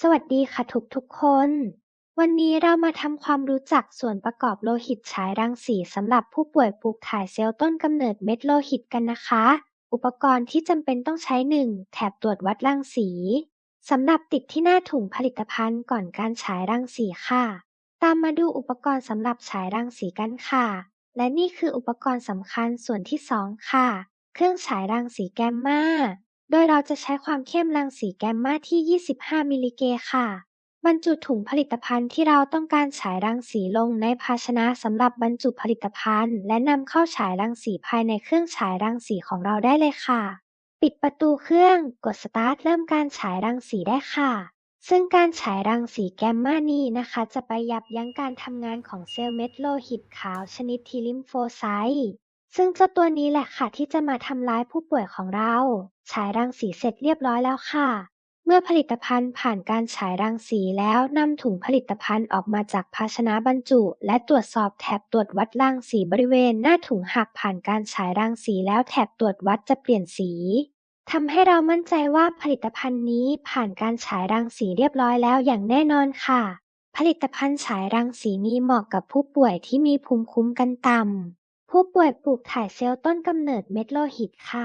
สวัสดีค่ะทุกทุกคน วันนี้เรามาทำความรู้จักส่วนประกอบโลหิตฉายรังสีสำหรับผู้ป่วยปลูกถ่ายเซลล์ต้นกำเนิดเม็ดโลหิตกันนะคะ อุปกรณ์ที่จำเป็นต้องใช้ 1. แถบตรวจวัดรังสีสำหรับติดที่หน้าถุงผลิตภัณฑ์ก่อนการฉายรังสีค่ะ ตามมาดูอุปกรณ์สำหรับฉายรังสีกันค่ะ และนี่คืออุปกรณ์สำคัญส่วนที่ 2 ค่ะ เครื่องฉายรังสีแกมมา โดยเราจะใช้ความเข้มรังสีแกมมาที่ 25 มิลลิเกค่ะ บรรจุถุงผลิตภัณฑ์ที่เราต้องการฉายรังสีลงในภาชนะสำหรับบรรจุผลิตภัณฑ์ และนำเข้าฉายรังสีภายในเครื่องฉายรังสีของเราได้เลยค่ะ ปิดประตูเครื่อง กดสตาร์ทเริ่มการฉายรังสีได้ค่ะ ซึ่งการฉายรังสีแกมมานี้นะคะ จะไปยับยั้งการทำงานของเซลล์เม็ดโลหิตขาวชนิดทีลิมโฟไซต์ ซึ่งเจ้าตัวนี้แหละค่ะที่จะมาทำร้ายผู้ป่วยของเรา ฉายรังสีเสร็จเรียบร้อยแล้วค่ะ เมื่อผลิตภัณฑ์ผ่านการฉายรังสีแล้วนำถุงผลิตภัณฑ์ออกมาจากภาชนะบรรจุ และตรวจสอบแถบตรวจวัดรังสีบริเวณหน้าถุงหากผ่านการฉายรังสีแล้วแถบตรวจวัดจะเปลี่ยนสีทำให้เรามั่นใจว่าผลิตภัณฑ์นี้ผ่านการฉายรังสีเรียบร้อยแล้วอย่างแน่นอนค่ะ ผลิตภัณฑ์ฉายรังสีนี้เหมาะกับผู้ป่วยที่มีภูมิคุ้มกันต่ำ ผู้ป่วยปลูกถ่ายเซลล์ต้นกำเนิดเม็ดโลหิตค่ะ